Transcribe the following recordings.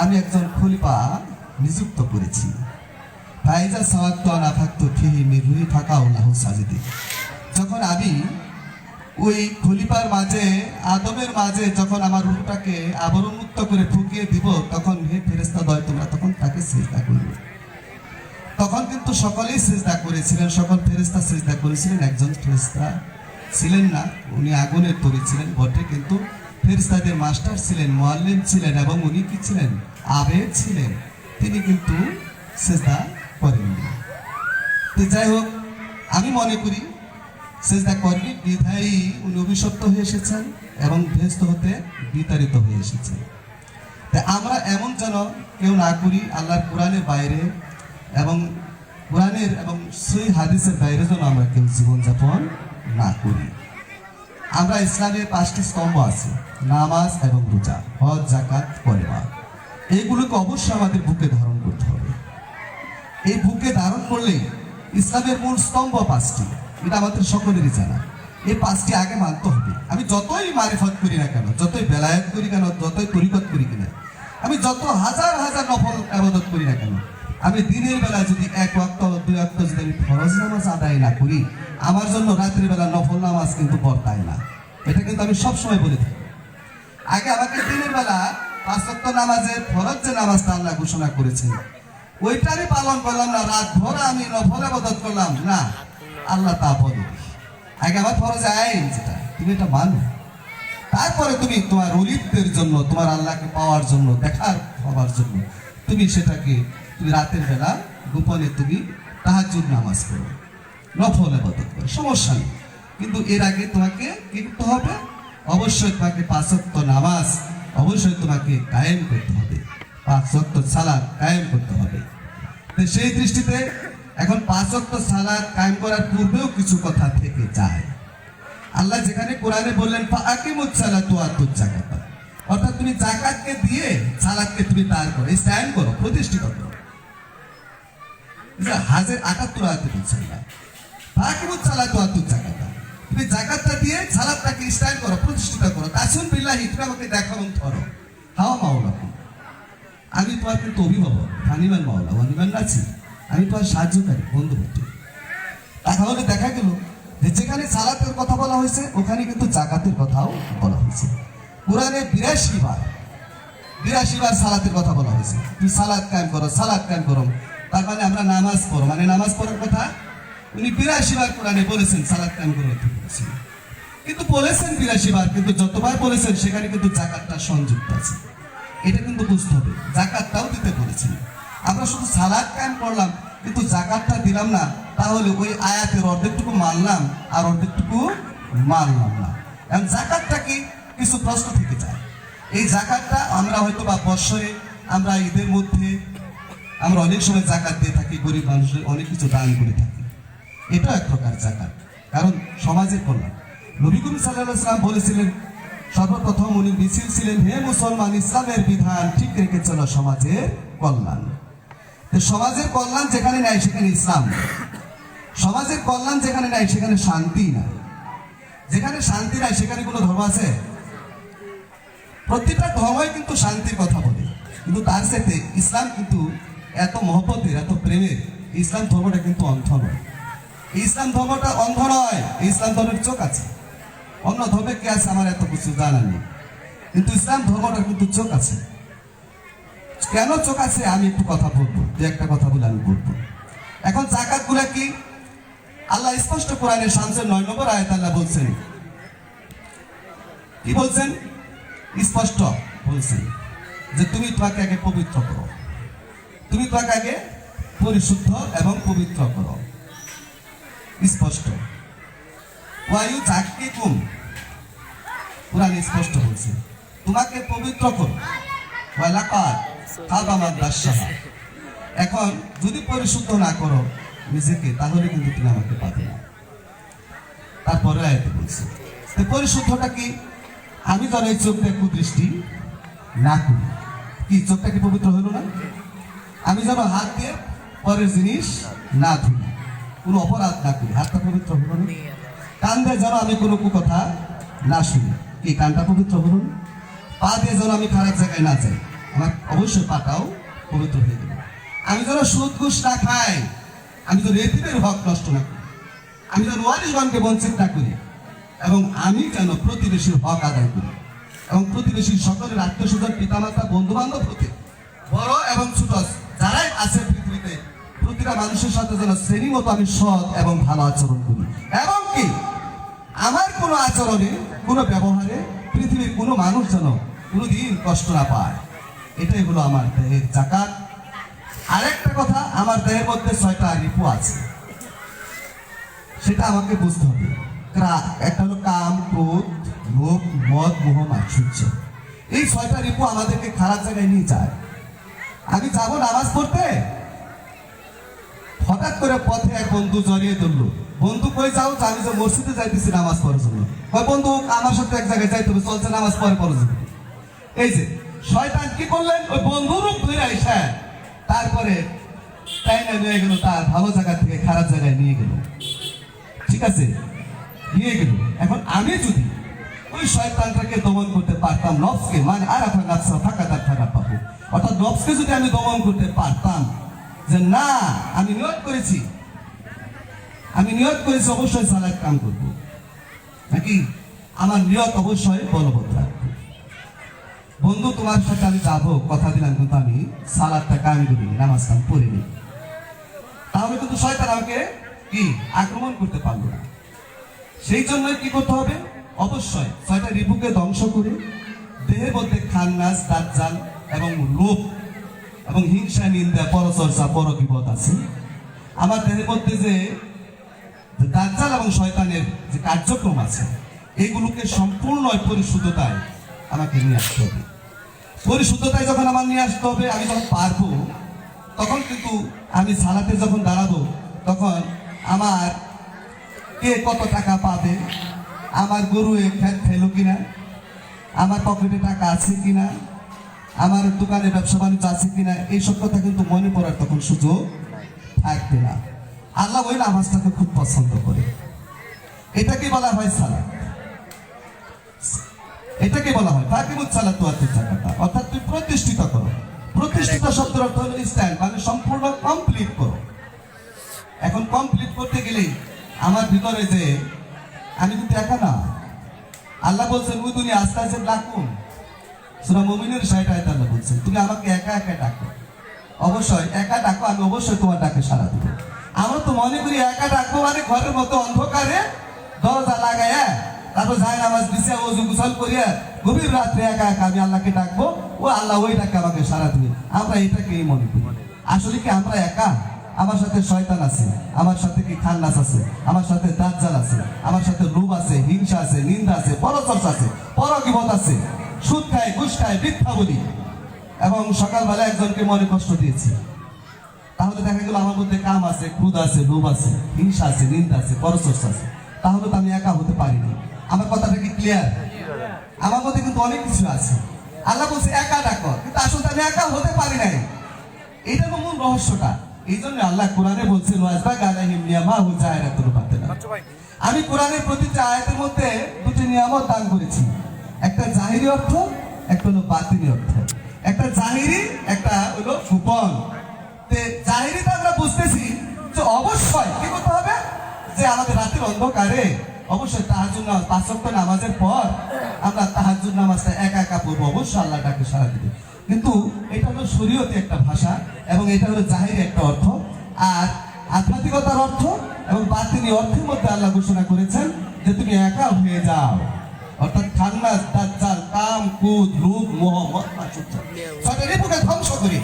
আমি একজন খলিফা নিযুক্ত করেছি। ফাইজা সাওয়াত্তু আনা ফাক্তু ফিহি মিরুহি ফাকাউ লাহু সাজিদি। যখন আমি ওই খলিফার মাঝে, আদমের মাঝে যখন আমার রূপটাকে আবরণ করে ফুকিয়ে দিব, তখন হে ফেরেস্তা দয় তোমরা তখন তাকে চেষ্টা করবে। তখন কিন্তু সকলেই সেজদা করেছিলেন, সকল ফেরেস্তা সেজদা করেছিলেন, একজন ফেরেস্তা ছিলেন না, উনি আগুনের তরি ছিলেন, বটে, কিন্তু ফেরেস্তাদের মাস্টার ছিলেন, মোয়াল্লিম ছিলেন এবং উনি কি ছিলেন? আবেদ ছিলেন। তিনি কিন্তু সেজদা করেননি তো যাই হোক, আমি মনে করি সেজদা করেনি বিধায়ী উনি অভিশপ্ত হয়ে এসেছেন এবং ভেস্ত হতে বিতাড়িত হয়ে এসেছেন। তা আমরা এমন যেন কেউ না করি, আল্লাহর কোরআনের বাইরে এবং কোরআনের এবং সেই হাদিসের বাইরে যেন আমরা কেউ জীবনযাপন না করি। আমরা ইসলামের পাঁচটি স্তম্ভ আছে, নামাজ এবং রোজা, হজ জাকাত পরিবার। এইগুলোকে অবশ্যই আমাদের বুকে ধারণ করতে হবে। এই বুকে ধারণ করলেই ইসলামের মূল স্তম্ভ পাঁচটি, এটা আমাদের সকলেরই জানা। এই পাঁচটি আগে মানতে হবে। আমি যতই মারিফত করি না কেন, যতই বেলায়ত করি কেন, যতই তরিকত করি কিনা, আমি যত হাজার হাজার নফল আবাদত করি না কেন আমি দিনের বেলা যদি এক ওয়াক্ত, দুই ওয়াক্ত যদি আমি ফরজ নামাজ আদায় না করি, আমার জন্য রাত্রির বেলা নফল নামাজ কিন্তু বর্তায় না। এটা কিন্তু আমি সবসময় বলে থাকি। আগে আমাকে দিনের বেলা পাঁচ ওয়াক্ত নামাজের ফরজ যে নামাজটা আল্লাহ ঘোষণা করেছেন, ওইটা আমি পালন করলাম না, রাত ভর আমি নফল আবাদত করলাম, না, আল্লাহ তা বলে আগে আমার ফরজ আইন যেটা, তুমি এটা মানো। তারপরে তুমি তোমার অলিত্বের জন্য, তোমার আল্লাহকে পাওয়ার জন্য, দেখার হবার জন্য, তুমি সেটাকে তুমি রাতের বেলা গোপনে তুমি তাহাজুদ নামাজ করো নফল আবাদত করো, সমস্যা নেই। কিন্তু এর আগে তোমাকে কি করতে হবে? অবশ্যই তোমাকে পাঁচত্ব নামাজ, অবশ্যই তোমাকে কায়েম করতে হবে। পাঁচত্ব সালাদ কায়েম করতে হবে। তো সেই দৃষ্টিতে এখন পাঁচত্ব সালাদ কায়েম করার পূর্বেও কিছু কথা থেকে যায়। আল্লাহ যেখানে কোরআনে বললেন জাকাত অর্থাৎ তুমি জাকাতকে দিয়ে সালাদকে তুমি তার করো স্ট্যান্ড করো, প্রতিষ্ঠিত করো। এটা হাজের আটাত্তর আয়াতে বলছে আল্লাহ ফাকিমুত সালাতু আতুত জাকাতটা। দিয়ে স্ট্যান্ড করো, প্রতিষ্ঠিত করো। ধরো। হাওয়া আমি অভিভাবক, হানিমান মাওলা, হানিমান আছি আমি সাহায্যকারী বন্ধু তাহলে দেখা গেল যে যেখানে সালাতের কথা বলা হয়েছে, ওখানে কিন্তু জাকাতের কথাও বলা হয়েছে। কোরআনে বিরাশি বার বিরাশি বার সালাতের কথা বলা হয়েছে। তুমি সালাদ কায়েম করো সালাদ কায়েম করো। তার মানে আমরা নামাজ পড়ো। মানে নামাজ পড়ার কথা? উনি বিরাশি বার কোরআনে বলেছেন সালাদ ঠিক বলেছেন। কিন্তু বলেছেন বিরাশি বার, কিন্তু যতবার বলেছেন, সেখানে কিন্তু জাকাতটা সংযুক্ত আছে। এটা কিন্তু বুঝতে হবে। জাকাতটাও দিতে বলেছেন। আমরা শুধু সালাদ কায়েম করলাম, কিন্তু জাকাতটা দিলাম না, তাহলে ওই আয়াতের অর্ধেকটুকু মানলাম, আর অর্ধেকটুকু মানলাম না। এখন জাকাতটা কি? কিছু প্রশ্ন থেকে যায়। এই জাকাতটা আমরা হয়তো বা বৎসরে, আমরা ঈদের মধ্যে আমরা অনেক সময় জাকাত দিয়ে থাকি, গরিব মানুষের অনেক কিছু দান করে থাকি। এটাও এক প্রকার জাকাত। কারণ সমাজের কল্যাণ। নবী করিম সাল্লাহ সাল্লাম বলেছিলেন, সর্বপ্রথম উনি মিছিল ছিলেন, হে মুসলমান, ইসলামের বিধান ঠিক রেখে চলো সমাজের কল্যাণ। সমাজের কল্যাণ যেখানে নাই, সেখানে ইসলাম সমাজের কল্যাণ যেখানে নাই, সেখানে শান্তি নাই। যেখানে শান্তি নাই, সেখানে কোনো ধর্ম আছে? প্রত্যেকটা ধর্মই কিন্তু শান্তির কথা বলে। কিন্তু তার সাথে ইসলাম কিন্তু এত মহব্বতের, এত প্রেমের, ইসলাম ধর্মটা কিন্তু অন্ধ নয়। ইসলাম ধর্মটা অন্ধ নয়, ইসলাম ধর্মের চোখ আছে। অন্য ধর্মে কে আছে আমার এত কিছু জানা নেই। কিন্তু ইসলাম ধর্মটা কিন্তু চোখ আছে। কেন চোখ আছে আমি একটু কথা বলব যে একটা কথা বলে আমি বলব। এখন জাকাতগুলা কি? আল্লাহ স্পষ্ট কোরআনের শামসের নয় নম্বর আয়াত আল্লাহ বলছেন, কি বলছেন? স্পষ্ট বলছেন যে তুমি তোমাকে আগে পবিত্র করো। তুমি আগে পরিশুদ্ধ এবং পবিত্র করো। স্পষ্ট। ওয়ায়ু চাকরি কুম, কোরআন স্পষ্ট বলছে, তোমাকে পবিত্র করো। ওয়ালাকাত কাবামাদ বাদশাহা এখন যদি পরিশুদ্ধ না করো নিজেকে, তাহলে কিন্তু তুমি আমাকে পাবে না। তারপরে আয়তে বলছে, তো পরিশুদ্ধটা কি? আমি যেন এই চোখটা কুদৃষ্টি না করি। কি, চোখটা কি পবিত্র হলো না? আমি যেন হাত দিয়ে পরের জিনিস না ধুই কোনো অপরাধ না করি। হাতটা পবিত্র হলো না? কান দিয়ে যেন আমি কোনো কথা না শুনি। কি, কানটা পবিত্র হলো না? পা দিয়ে যেন আমি খারাপ জায়গায় না যাই। আমার অবশ্যই পাটাও পবিত্র হয়ে গেল আমি যেন সুদ, ঘুষ না খাই। আমি যেন এতিমের হক নষ্ট না করি। আমি যেন ওয়ারিশগণকে বঞ্চিত না করি। এবং আমি যেন প্রতিবেশীর হক আদায় করি। এবং প্রতিবেশীর সকলের আত্মীয় স্বজন পিতামাতা বন্ধু বান্ধব হতে বড় এবং ছোট আছে পৃথিবীতে। প্রতিটা মানুষের সাথে যেন শ্রেণি মতো আমি সৎ এবং ভালো আচরণ করি। এবং কি? আমার কোনো আচরণে, কোনো ব্যবহারে পৃথিবীর কোনো মানুষ যেন কোনোদিন কষ্ট না পায়। এটাই হলো আমার দেহের জাকাত আরেকটা কথা, আমার দেহের মধ্যে ছয়টা রিপু আছে। সেটা আমাকে বুঝতে হবে। একটা হলো কাম, ক্রোধ, লোভ, মদ, মোহ মাৎসর্য এই ছয়টা রিপু আমাদেরকে খারাপ জায়গায় নিয়ে যায়। আমি যাব নামাজ পড়তে? হঠাৎ করে পথে এক বন্ধু জড়িয়ে ধরলো। বন্ধু কই যাও আমি যে মসজিদে যাইতেছি নামাজ পড়ার জন্য। বন্ধু, আমার সাথে এক জায়গায় যাইতে হবে, চলছে নামাজ পড়ে পড়ে যাবে এই যে, শয়তান কি করলেন? ওই বন্ধু রূপ ধরে আইসা। তারপরে তাই না নিয়ে গেল, তার ভালো জায়গা থেকে খারাপ জায়গায় নিয়ে গেল। ঠিক আছে? নিয়ে গেল। এখন আমি যদি ওই শয়তানটাকে দমন করতে পারতাম, নফসকে মানে আর আপনার নাফসা, থাকা তার থাকা পাবো অর্থাৎ নফসকে যদি আমি দমন করতে পারতাম যে না, আমি নিয়ত করেছি। আমি নিয়োগ করেছি, অবশ্যই সালাদ কাম করব। নাকি আমার নিয়ত অবশ্যই বলবৎ রাখব বন্ধু, তোমার সাথে আমি যাব, কথা দিলাম, কিন্তু আমি সালাদটা কাম করিনি, নামাজ কাম পড়িনি। তাহলে কিন্তু শয়তান আমাকে কি? আক্রমণ করতে পারল না। সেই জন্য কি করতে হবে? অবশ্যই ছয়টা রিপুকে ধ্বংস করে দেহের মধ্যে খান্নাস, দাজ্জাল এবং লোভ এবং হিংসা, নিন্দা, পরচর্চা, পরবিপদ আছে। আমার দেহের মধ্যে যে দাজ্জাল এবং শয়তানের যে কার্যক্রম আছে, এগুলোকে সম্পূর্ণ পরিশুদ্ধতায় আমাকে নিয়ে আসতে হবে। পরিশুদ্ধতায় যখন আমার নিয়ে আসতে হবে, আমি যখন পারব, তখন কিন্তু আমি সালাতে যখন দাঁড়াবো, তখন আমার কে কত টাকা পাবে, আমার গরু খেত খেলো কিনা, আমার পকেটে টাকা আছে কিনা আমার দোকানে ব্যবসা বাণিজ্য আছে কিনা, এইসব কথা কিন্তু মনে পড়ার তখন সুযোগ থাকবে না। আল্লাহ ওই নামাজটাকে খুব পছন্দ করে। এটাকে বলা হয় সালাত। এটাকে বলা হয় ফাকিমুত সালাত ওয়াতির জাকাতা অর্থাৎ তুমি প্রতিষ্ঠিত করো। প্রতিষ্ঠিত শব্দের অর্থ হলো স্ট্যান্ড মানে সম্পূর্ণ কমপ্লিট করো। এখন কমপ্লিট করতে গেলে আমার ভিতরে যে, আমি কিন্তু একা না। আল্লাহ বলছেন ওই দুনিয়া আস্তে আস্তে ডাকুন সুরা মুমিনের ষাট আয়ত আল্লাহ বলছেন, তুমি আমাকে একা একা ডাকো। অবশ্যই, একা ডাকো, আমি অবশ্যই তোমার ডাকে সারা দেবো। আমরা তো মনে করি একা ডাকবো মানে ঘরের মতো অন্ধকারে দরজা লাগাইয়া, তারপর যাই নামাজ বিছিয়া ওজু গুসল করিয়া গভীর রাত্রে একা একা আমি আল্লাহকে ডাকবো, ও আল্লাহ ওই ডাকে আমাকে সারা দিবে। আমরা এটাকেই মনে করি। আসলে কি আমরা একা? আমার সাথে শয়তান আছে, আমার সাথে কি খান্নাস আছে, আমার সাথে দাজ্জাল আছে, আমার সাথে লোভ আছে, হিংসা আছে, নিন্দা আছে, পরচর্চা আছে, পরকিবত আছে। সুদ খায় ঘুষ খায় মিথ্যা বলি। এবং সকালবেলা একজনকে মনে কষ্ট দিয়েছি। তাহলে দেখা গেল আমার মধ্যে কাম আছে ক্রোধ আছে লোভ আছে হিংসা আছে নিন্দা আছে পরচর্চা আছে। তাহলে তো আমি একা হতে পারিনি। আমার কথাটা কি ক্লিয়ার আমার মধ্যে কিন্তু অনেক কিছু আছে। আল্লাহ বলছে একা ডাকো। কিন্তু আসলে আমি একা হতে পারি নাই। এটা তো মূল রহস্যটা। এই জন্য আল্লাহ কোরআনে বলছেন বাতিনা আমি কোরআনের প্রতিটা আয়াতের মধ্যে দুটি নিয়ামত দান করেছি। একটা জাহিরি অর্থ, একটা হলো বাতিনি অর্থ। একটা জাহিরি, একটা হলো গোপন। তে আমরা বুঝতেছি যে অবশ্যই কি করতে হবে? যে আমাদের রাতের অন্ধকারে অবশ্যই তাহার জন্য পাঁচ ওয়াক্ত নামাজের পর আমরা তাহার জন্য নামাজটা একা একা পড়ব, অবশ্যই আল্লাহ ডাকে সারা দিবে। কিন্তু এটা হলো শরীয়তে একটা ভাষা এবং এটা হলো জাহিরি একটা অর্থ। আর আধ্যাত্মিকতার অর্থ এবং বাতিনি অর্থের মধ্যে আল্লাহ ঘোষণা করেছেন যে তুমি একা হয়ে যাও। অর্থাৎ খান্নাস দাজ্জাল কাম, কুদ, রূপ মোহ মত ছয়টা রিপুকে ধ্বংস করি।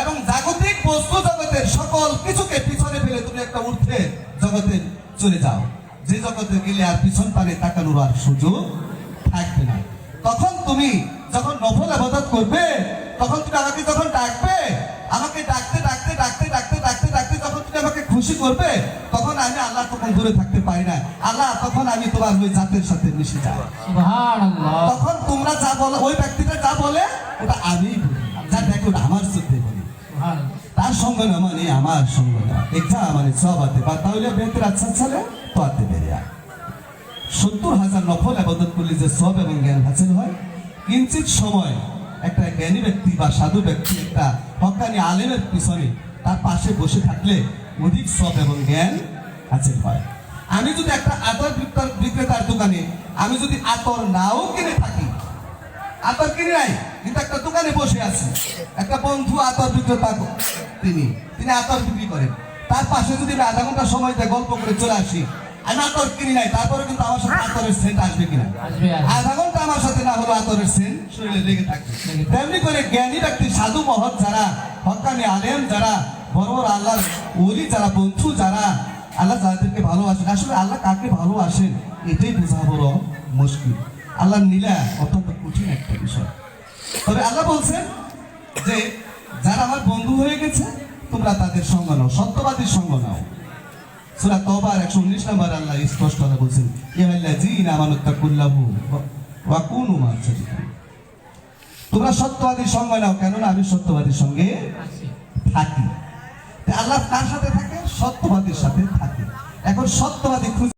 এবং জাগতিক বস্তু জগতের সকল কিছুকে পিছনে ফেলে তুমি একটা ঊর্ধ্বে জগতে চলে যাও। যে জগতে গেলে আর পিছন পানে তাকানোর আর সুযোগ থাকবে না। তখন তুমি যখন নফল আবাদত করবে, তখন তুমি আমাকে যখন ডাকবে, আমাকে ডাকতে ডাকতে ডাকতে ডাকতে ডাকতে ডাকতে তুমি আমাকে খুশি করবে তখন আমি আল্লাহ তখন দূরে থাকতে পারি না। আল্লাহ তখন আমি তোমার ওই জাতের সাথে মিশে যাই তখন তোমরা যা বলো ওই ব্যক্তিটা যা বলে ওটা আমি যা দেখো আমার চোখে বলি। তার সঙ্গে না মানে আমার সঙ্গে না। এটা মানে সব আতে বা তাহলে বেতের আচ্ছা চলে তো আতে বেরিয়া সত্তর হাজার নফল আবাদত করলে যে সব এবং জ্ঞান হাসিল হয়। কিঞ্চিত সময় একটা জ্ঞানী ব্যক্তি বা সাধু ব্যক্তি একটা হকানি আলেমের পিছনে তার পাশে বসে থাকলে অধিক সব এবং জ্ঞান আছে হয় আমি যদি একটা আতর বিক্রেতার দোকানে আমি যদি আতর নাও কিনে থাকি আতর কিনে নাই কিন্তু একটা দোকানে বসে আছি। একটা বন্ধু আতর বিক্রেতা তিনি তিনি আতর বিক্রি করেন। তার পাশে যদি আমি আধা ঘণ্টা সময় দিয়ে গল্প করে চলে আসি আমি আতর কিনি নাই তারপরে কিন্তু আমার সাথে আতরের সেন্ট আসবে কিনা। আধা ঘণ্টা আমার সাথে না হলো আতরের সেন্ট শরীরে লেগে থাকবে। তেমনি করে জ্ঞানী ব্যক্তি সাধু মহৎ যারা হকানি আলেম যারা বড় আল্লাহর ওলি যারা, বন্ধু যারা, আল্লাহ যাদেরকে ভালোবাসেন। আসলে আল্লাহ কাকে ভালোবাসেন? এটাই বোঝা বড় মুশকিল। আল্লাহ নীলা অত্যন্ত কঠিন একটা বিষয়। তবে আল্লাহ বলছেন যে, যারা আমার বন্ধু হয়ে গেছে, তোমরা তাদের সঙ্গ নাও, সত্যবাদীর সঙ্গ নাও। সুরা তবার একশো উনিশ নম্বর আল্লাহ স্পষ্ট কথা বলছেন। তোমরা সত্যবাদীর সঙ্গ নাও, কেননা আমি সত্যবাদীর সঙ্গে থাকি। আল্লাহ তার সাথে থাকে সত্যবাদীর সাথে থাকে। এখন সত্যবাদী খুঁজে